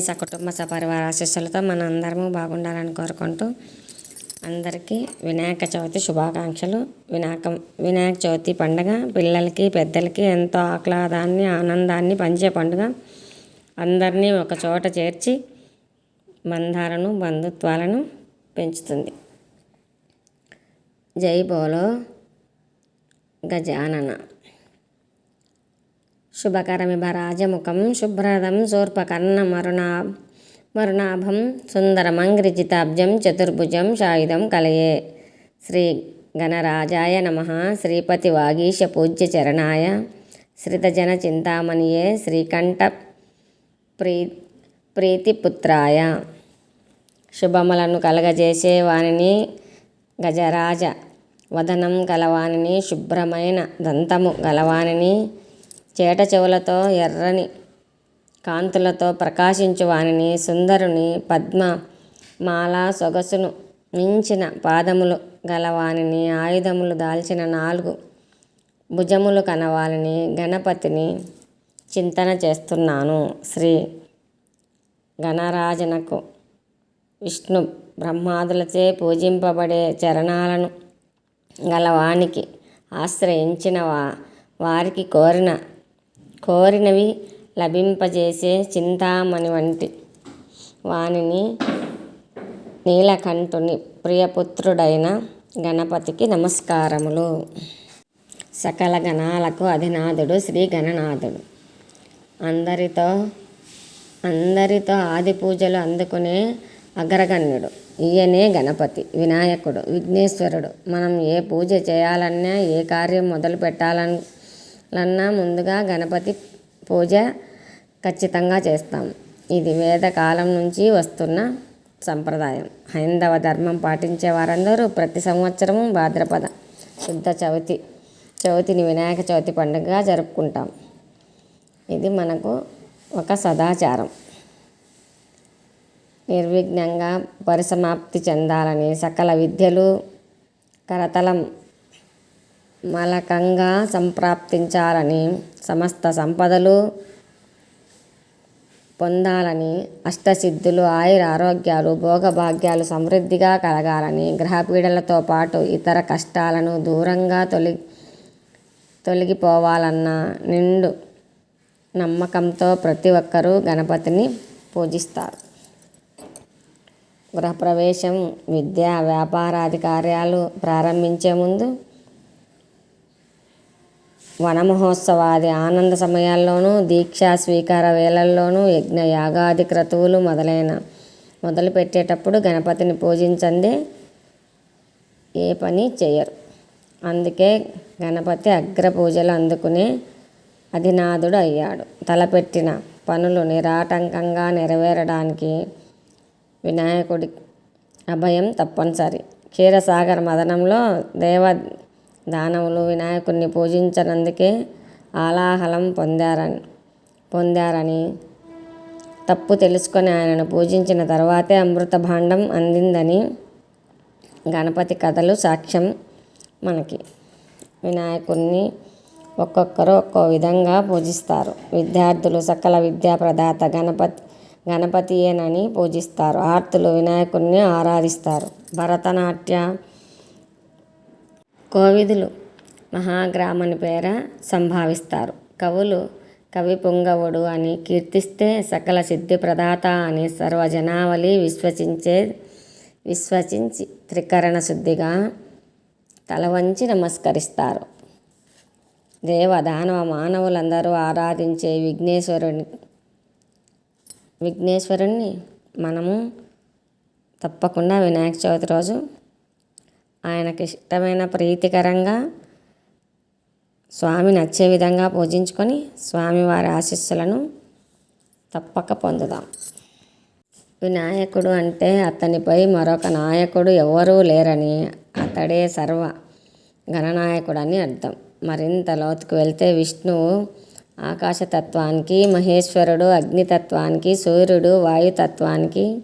సకుటుంబ సపరివార ఆశీస్సులతో మన అందరము బాగుండాలని కోరుకుంటూ అందరికీ వినాయక చవితి శుభాకాంక్షలు. వినాయక వినాయక చవితి పండుగ పిల్లలకి పెద్దలకి ఎంతో ఆహ్లాదాన్ని ఆనందాన్ని పంచే పండుగ. అందరినీ ఒక చోట చేర్చి బంధాలను బంధుత్వాలను పెంచుతుంది. జై బోలో గజానన. శుభకరమిభ రాజముఖం శుభ్రదం శూర్పకర్ణమరుణా మరుణాభం సుందరమంగ్రిజితాబ్జం చతుర్భుజం శాయుధం కలయే. శ్రీ గణరాజాయ నమ. శ్రీపతి వాగీశ పూజ్య చరణాయ. శ్రితజన చింతామణియే శ్రీకంఠ ప్రీ ప్రీతిపుత్రాయ. శుభములను కలగజేసే వానిని గజరాజ వదనం గలవానిని శుభ్రమైన దంతము గలవానిని చేట చెవులతో ఎర్రని కాంతులతో ప్రకాశించు వానిని సుందరుని పద్మ మాల సొగసును మించిన పాదములు గలవానిని ఆయుధములు దాల్చిన నాలుగు భుజములు కనవాలని గణపతిని చింతన చేస్తున్నాను. శ్రీ గణరాజనకు విష్ణు బ్రహ్మాదులచే పూజింపబడే చరణాలను గలవానికి ఆశ్రయించిన వా వారికి కోరిన కోరినవి లభింపజేసే చింతామణి వంటి వానిని నీలకంఠుని ప్రియపుత్రుడైన గణపతికి నమస్కారములు. సకల గణాలకు అధినాథుడు శ్రీ గణనాథుడు. అందరితో అందరితో ఆది పూజలు అందుకునే అగ్రగణ్యుడు. ఈయనే గణపతి వినాయకుడు విఘ్నేశ్వరుడు. మనం ఏ పూజ చేయాలన్నా ఏ కార్యం మొదలు పెట్టాలన్నా లన్నా ముందుగా గణపతి పూజ ఖచ్చితంగా చేస్తాం. ఇది వేద కాలం నుంచి వస్తున్న సంప్రదాయం. హైందవ ధర్మం పాటించే వారందరూ ప్రతి సంవత్సరము భాద్రపద శుద్ధ చవితి చవితిని వినాయక చవితి పండుగగా జరుపుకుంటాం. ఇది మనకు ఒక సదాచారం. నిర్విఘ్నంగా పరిసమాప్తి చెందాలని సకల విద్యలు కరతలం మలకంగా సంప్రాప్తించాలని సమస్త సంపదలు పొందాలని అష్టసిద్ధులు ఆయుర ఆరోగ్యాలు భోగభాగ్యాలు సమృద్ధిగా కలగాలని గ్రహపీడలతో పాటు ఇతర కష్టాలను దూరంగా తొలి తొలగిపోవాలన్న నిండు నమ్మకంతో ప్రతి ఒక్కరూ గణపతిని పూజిస్తారు. గృహప్రవేశం విద్య వ్యాపారాది కార్యాలు ప్రారంభించే ముందు వనమహోత్సవాది ఆనంద సమయాల్లోనూ దీక్షా స్వీకార వేళల్లోనూ యజ్ఞ యాగాది క్రతువులు మొదలైన మొదలు పెట్టేటప్పుడు గణపతిని పూజించందే ఏ పని చేయరు. అందుకే గణపతి అగ్ర పూజలు అందుకునే అధినాథుడు అయ్యాడు. తలపెట్టిన పనులు నిరాటంకంగా నెరవేరడానికి వినాయకుడి అభయం తప్పనిసరి. క్షీరసాగర్ మదనంలో దేవ దానవులు వినాయకుడిని పూజించనందుకే ఆలాహలం పొందారని పొందారని తప్పు తెలుసుకొని ఆయనను పూజించిన తర్వాతే అమృత భాండం అందిందని గణపతి కథలు సాక్ష్యం మనకి. వినాయకుడిని ఒక్కొక్కరు ఒక్కో విధంగా పూజిస్తారు. విద్యార్థులు సకల విద్యా ప్రదాత గణపతి గణపతియేనని పూజిస్తారు. ఆర్తులు వినాయకుడిని ఆరాధిస్తారు. భరతనాట్య కోవిదులు మహాగ్రామని పేర సంభావిస్తారు. కవులు కవి పుంగవుడు అని కీర్తిస్తే సకల సిద్ధి ప్రదాత అని సర్వజనావళి విశ్వసించే విశ్వసించి త్రికరణ శుద్ధిగా తలవంచి నమస్కరిస్తారు. దేవ దానవ మానవులందరూ ఆరాధించే విఘ్నేశ్వరుని విఘ్నేశ్వరుణ్ణి మనము తప్పకుండా వినాయక చవితి రోజు ఆయనకి ఇష్టమైన ప్రీతికరంగా స్వామి నచ్చే విధంగా పూజించుకొని స్వామివారి ఆశీస్సులను తప్పక పొందుదాం. వినాయకుడు అంటే అతనిపై మరొక నాయకుడు ఎవరూ లేరని అతడే సర్వ గణనాయకుడని అర్థం. మరింత లోతుకు వెళ్తే విష్ణువు ఆకాశతత్వానికి మహేశ్వరుడు అగ్నితత్వానికి సూర్యుడు వాయుతత్వానికి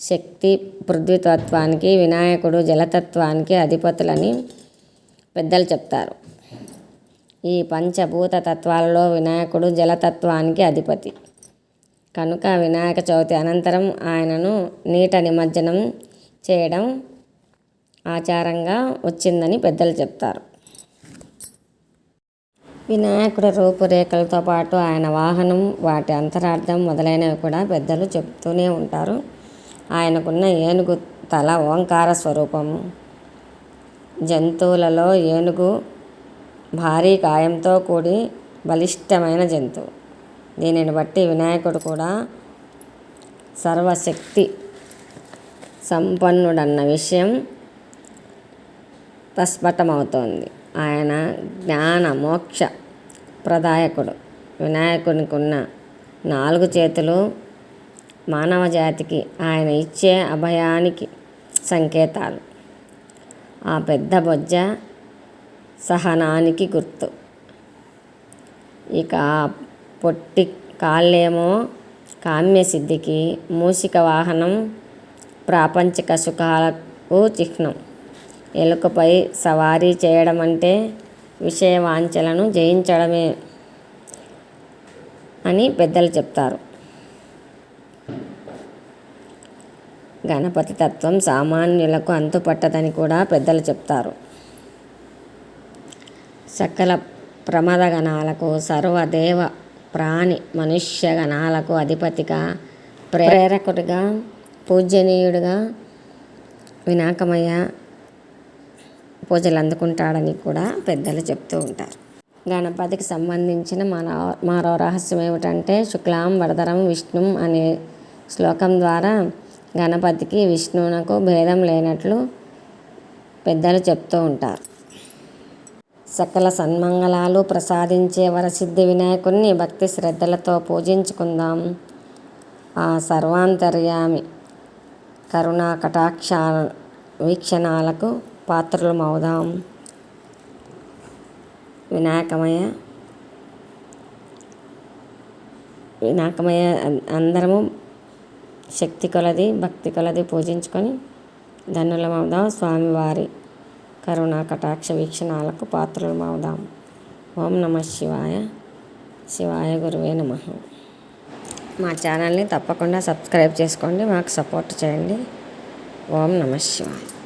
శక్తి పృథ్వీతత్వానికి వినాయకుడు జలతత్వానికి అధిపతులని పెద్దలు చెప్తారు. ఈ పంచభూత తత్వాలలో వినాయకుడు జలతత్వానికి అధిపతి. కనుక వినాయక చవితి అనంతరం ఆయనను నీట నిమజ్జనం చేయడం ఆచారంగా వచ్చిందని పెద్దలు చెప్తారు. వినాయకుడి రూపురేఖలతో పాటు ఆయన వాహనం వాటి అంతరార్థం మొదలైనవి కూడా పెద్దలు చెప్తూనే ఉంటారు. ఆయనకున్న ఏనుగు తల ఓంకార స్వరూపము జంతువులలో ఏనుగు భారీ కాయంతో కూడి బలిష్టమైన జంతువు. దీనిని బట్టి వినాయకుడు కూడా సర్వశక్తి సంపన్నుడన్న విషయం ప్రస్ఫటమవుతోంది ఆయన జ్ఞాన మోక్ష ప్రదాయకుడు. వినాయకునికి ఉన్న నాలుగు చేతులు మానవ జాతికి ఆయన ఇచ్చే అభయానికి సంకేతాలు. ఆ పెద్ద బొజ్జ సహనానికి గుర్తు. ఇక ఆ పొట్టి కాళ్ళేమో కామ్యసిద్ధికి మూసిక మూషిక వాహనం ప్రాపంచిక సుఖాలకు చిహ్నం. ఎలుకపై సవారీ చేయడం అంటే విషయ వాంఛలను జయించడమే అని పెద్దలు చెప్తారు. గణపతి తత్వం సామాన్యులకు అంతుపట్టదని కూడా పెద్దలు చెప్తారు. సకల ప్రమద గణాలకు సర్వదేవ ప్రాణి మనుష్య గణాలకు అధిపతిగా ప్రేరకుడిగా పూజనీయుడిగా వినాకమయ్య పూజలు అందుకుంటాడని కూడా పెద్దలు చెప్తూ ఉంటారు. గణపతికి సంబంధించిన మరో మరో రహస్యం ఏమిటంటే శుక్లాం వరదరం విష్ణుం అనే శ్లోకం ద్వారా గణపతికి విష్ణువునకు భేదం లేనట్లు పెద్దలు చెప్తూ ఉంటారు. సకల సన్మంగళాలు ప్రసాదించే వరసిద్ధి వినాయకుడిని భక్తి శ్రద్ధలతో పూజించుకుందాం. ఆ సర్వాంతర్యామి కరుణా కటాక్ష వీక్షణాలకు పాత్రలమవుదాం. వినాయకమయ వినాయకమయ అందరము శక్తి కొలది భక్తి కొలది పూజించుకొని ధనులమవుదాం స్వామివారి కరుణా కటాక్ష వీక్షణాలకు పాత్రలమవుదాం ఓం నమ శివాయ. శివాయ గురువే నమ. మా ఛానల్ని తప్పకుండా సబ్స్క్రైబ్ చేసుకోండి మాకు సపోర్ట్ చేయండి. ఓం నమ శివాయ.